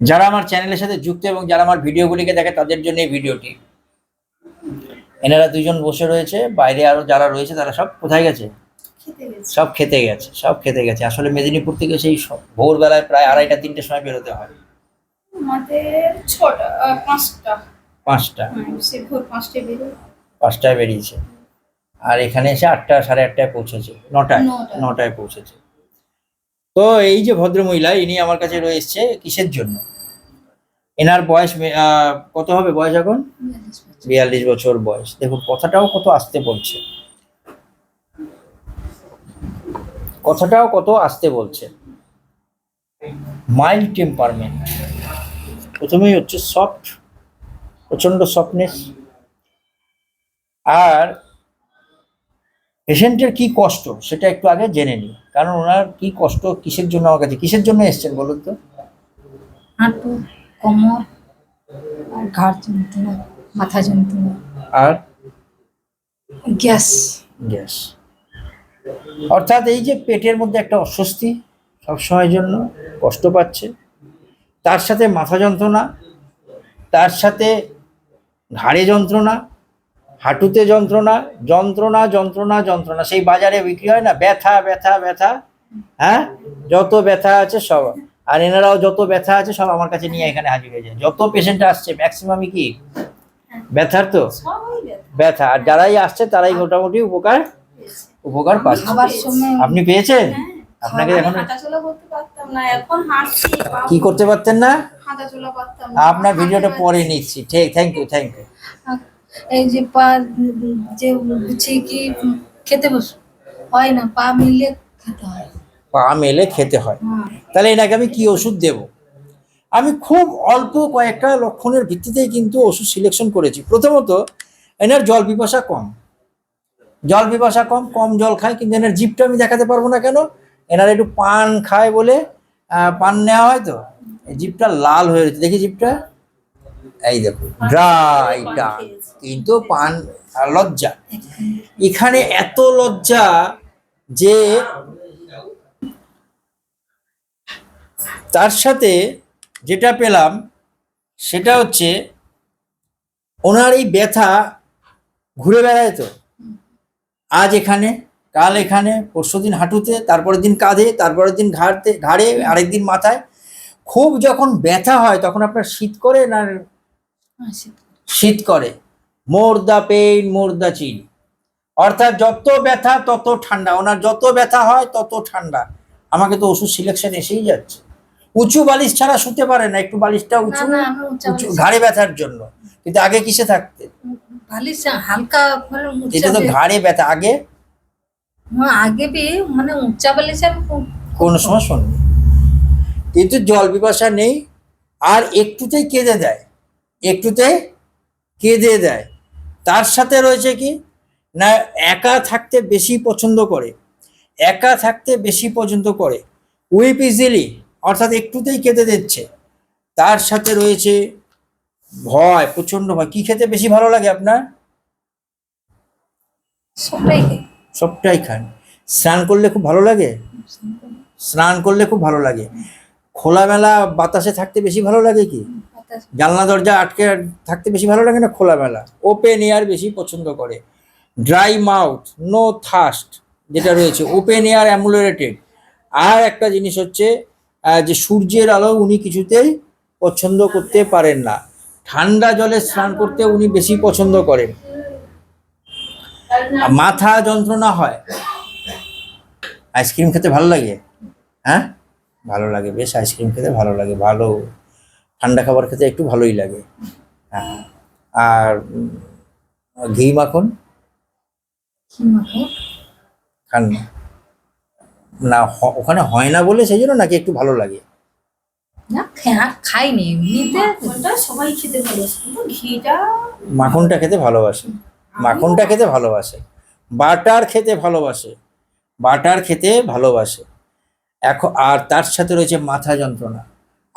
যারা আমার চ্যানেলের সাথে যুক্ত এবং যারা আমার ভিডিওগুলিকে দেখে তাদের জন্য এই ভিডিওটি। এনারা দুজন বসে রয়েছে বাইরে আরও যারা রয়েছে তারা সব কোথায় গেছে? সব খেতে গেছে সব খেতে গেছে। আসলে মেদিনীপুর থেকে সেই ভোরবেলায় প্রায় আড়াইটা তিনটের সময় বেরোতে হয়। পাঁচটা। পাঁচটায় বেরিয়েছে। আর এখানে এসে আটটা সাড়ে আটটায় পৌঁছেছে। নটায়। নটায় পৌঁছেছে। তো এই যে ভদ্রমহিলা, ইনি আমার কাছে রয়েছে কিসের জন্য? এনার বয়স কত হবে বয়স এখন? বিয়াল্লিশ বছর বয়স। দেখুন, কথাটাও কত আসতে বলছে। কথাটাও কত আসতে বলছে। মাইল্ড টেম্পারমেন্ট প্রথমেই হচ্ছে সফট প্রচণ্ড সফটনেস আর পেশেন্টের কি কষ্ট সেটা একটু আগে জেনে নিই কারণ ওনার কি কষ্ট কিসের জন্য আমার কাছে কিসের জন্য এসছেন বলুন তো? হাঁটু কোমর আর ঘাড় যন্ত্রণা মাথা যন্ত্রণা। আর? গ্যাস। গ্যাস। অর্থাৎ এই যে পেটের মধ্যে একটা অস্বস্তি সবসময়ের জন্য কষ্ট পাচ্ছে তার সাথে মাথা যন্ত্রণা তার সাথে ঘাড়ে যন্ত্রণা হাঁটুতে যন্ত্রণা যন্ত্রণা যন্ত্রণা যন্ত্রণা। সেই বাজারে বিক্রি হয় না? ব্যথা ব্যথা ব্যথা। হ্যাঁ? যত ব্যথা আছে সব। আর এনারাও যত ব্যথা আছে সব আমার কাছে নিয়ে এখানে হাজির হয়ে যায়। যত পেশেন্ট আসছে ম্যাক্সিমামই কি? ব্যথার তো? ব্যথা। আর যারাই আসছে তারাই মোটামুটি উপকার উপকার পাচ্ছে। আপনি পেয়েছেন? হ্যাঁ, আপনাকে এখন কি করতে পারতেন না? আপনার ভিডিওটা পরে নিচ্ছি। ঠিক থ্যাংক ইউ থ্যাংক ইউ এই যে পা যে হচ্ছে কি খেতে বস। হয় না পা মিলিয়ে খেতে হয়। পা মেলে খেতে হয়। হ্যাঁ। তাহলে এনাকে আমি কি ওষুধ দেব? আমি খুব অল্প কয়েকটা লক্ষণের ভিত্তিতেই কিন্তু ওষুধ সিলেকশন করেছি। প্রথমত এনার জল পিপাসা কম। জল পিপাসা কম কম জল খায় কিন্তু এনার জিপটা আমি দেখাতে পারব না কেন? এনার একটু পান খায় বলে আহ, পান নেওয়া হয় তো? জিপটা লাল হয়ে রয়েছে। দেখি জিপটা এই দেখো ড্রাই কিন্তু পান লজ্জা। এখানে এত লজ্জা যে তার সাথে যেটা পেলাম, সেটা হচ্ছে ওনার এই ব্যথা ঘুরে বেড়ায় তো। আজ এখানে, কাল এখানে, পরশু দিন হাঁটুতে, তারপরের দিন কাঁধে, তারপরের দিন ঘাড়তে, ঘাড়ে, আরেকদিন মাথায়। খুব যখন ব্যথা হয়, তখন আপনার শীত করে না শীত- শীত করে। More the pain more the chill অর্থাৎ যত ব্যথা তত ঠান্ডা। ওনার যত ব্যথা হয় তত ঠান্ডা। আমাকে তো ওষুধ সিলেকশন এসেই যাচ্ছে। উঁচু বালিশ ছাড়া শুতে পারে না। একটু বালিশটা উঁচু উঁচা ঘাড়ে ব্যথার জন্য। কিন্তু আগে কিসে থাকতে? বালিশ হালকা এটা তো ঘাড়ে ব্যথা। আগে? হ্যাঁ, আগে মানে উঁচা বালিশ কোনো সময় শোননি কিন্তু জল পিপাসা নেই। আর একটুতেই কেঁদে দেয়। একটুতেই কেঁদে দেয় তার সাথে রয়েছে কি? না একা থাকতে বেশি পছন্দ করে। একা থাকতে বেশি পছন্দ করে। উইপ ইজিলি অর্থাৎ একটুতেই কেঁদে দিচ্ছে। তার সাথে রয়েছে ভয় প্রচণ্ড ভয়। কি খেতে বেশি ভালো লাগে আপনার? সবটাই সবটাই খান। স্নান করলে খুব ভালো লাগে? স্নান করলে। খুব ভালো লাগে। খোলামেলা বাতাসে থাকতে বেশি ভালো লাগে কি? জানলা দরজা আটকে থাকতে বেশি ভালো লাগে না? খোলামেলা। ওপেন এয়ার বেশি পছন্দ করে। ড্রাই মাউথ নো থাস্ট যেটা রয়েছে। ওপেন এয়ার অ্যামুলারেটেড আর একটা জিনিস হচ্ছে যে সূর্যের আলো উনি কিছুতেই পছন্দ করতে পারেন না। ঠান্ডা জলে স্নান করতে উনি বেশি পছন্দ করেন। মাথা যন্ত্রণা হয়। আইসক্রিম খেতে ভালো লাগে? হ্যাঁ? ভালো লাগে বেশ আইসক্রিম খেতে ভালো লাগে, ভালো। ঠান্ডা খাবার খেতে একটু ভালোই লাগে। হ্যাঁ। আর ঘি মাখন? খান না। ওখানে হয় না বলে সেই জন্য নাকি একটু ভালো লাগে? না খাইনি সবাই খেতে ঘিটা মাখনটা খেতে ভালোবাসে। মাখনটা খেতে ভালোবাসে। বাটার খেতে ভালোবাসে। বাটার খেতে ভালোবাসে। এখন আর তার সাথে রয়েছে মাথা যন্ত্রণা।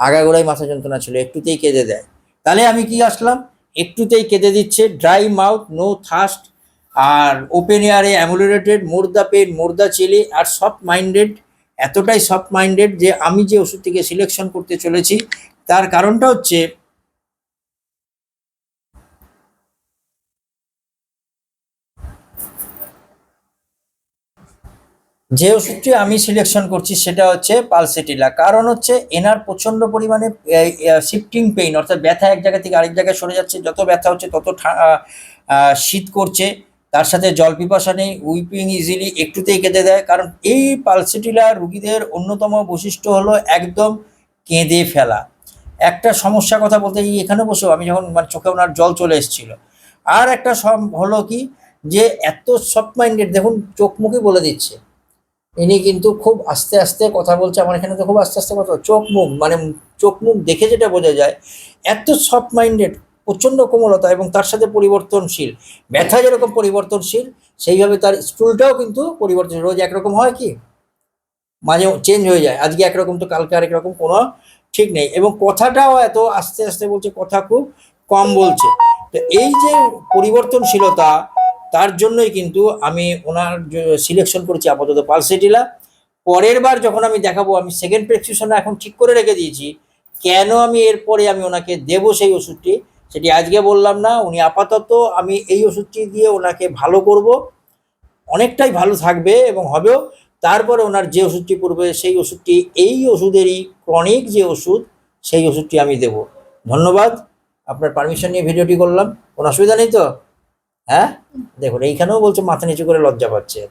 আগাগোড়াই মাথা যন্ত্রণা ছিল, একটুতেই কেঁদে দেয়। তাহলে আমি কি আসলাম? একটুতেই কেঁদে দিচ্ছে ড্রাই মাউথ নো থাস্ট আর open এয়ারে ameliorated more the pain more chilly R soft minded এতটাই সফট মাইন্ডেড যে আমি যে ওষুধটিকে সিলেকশন করতে চলেছি, তার কারণটা হচ্ছে যে ওষুধটি আমি সিলেকশন করছি সেটা হচ্ছে পালসেটিলা। কারণ হচ্ছে এনার প্রচণ্ড পরিমাণে শিফটিং পেইন অর্থাৎ ব্যথা এক জায়গা থেকে আরেক জায়গায় সরে যাচ্ছে। যত ব্যথা হচ্ছে তত শীত করছে। তার সাথে জল পিপাসা নেই উইপিং ইজিলি একটুতেই কেঁদে দেয়। কারণ এই পালসেটিলা রুগীদের অন্যতম বৈশিষ্ট্য হলো একদম কেঁদে ফেলা। একটা সমস্যার কথা বলতে এই এখানে বসেও আমি যখন মানে চোখে ওনার জল চলে এসেছিল। আর একটা হলো কি যে এত সফট মাইন্ডেড দেখুন চোখ মুখে বলে দিচ্ছে। ইনি কিন্তু খুব আস্তে আস্তে কথা বলছে, আমার এখানে তো খুব আস্তে আস্তে কথা চোখ মুখ মানে চোখ মুখ দেখে যেটা বোঝা যায়, এত সফট মাইন্ডেড প্রচণ্ড কোমলতা এবং তার সাথে পরিবর্তনশীল, ব্যথা যেরকম পরিবর্তনশীল, সেইভাবে তার স্টুলটাও কিন্তু পরিবর্তনশীল। রোজ একরকম হয় কি? মাঝে চেঞ্জ হয়ে যায়। আজকে একরকম তো কালকে আরেক রকম, কোনো ঠিক নেই। এবং কথাটাও এত আস্তে আস্তে বলছে, কথা খুব কম বলছে। তো এই যে পরিবর্তনশীলতা তার জন্যই কিন্তু আমি ওনার সিলেকশন করেছি আপাতত পালসেটিলা পরের বার যখন আমি দেখাবো, আমি সেকেন্ড প্রেসক্রিপশনটা এখন ঠিক করে রেখে দিয়েছি, কেন আমি এরপরে আমি ওনাকে দেবো সেই ওষুধটি, সেটি আজকে বললাম না। উনি আপাতত আমি এই ওষুধটি দিয়ে ওনাকে ভালো করব, অনেকটাই ভালো থাকবে এবং হবেও। তারপরে ওনার যে ওষুধটি পড়বে, সেই ওষুধটি, এই ওষুধেরই ক্রনিক যে ওষুধ, সেই ওষুধটি আমি দেব। ধন্যবাদ। আপনার পারমিশন নিয়ে ভিডিওটি করলাম। কোনো অসুবিধা নেই তো? হ্যাঁ? দেখুন এইখানেও বলছে মাথা নিচু করে লজ্জা পাচ্ছে।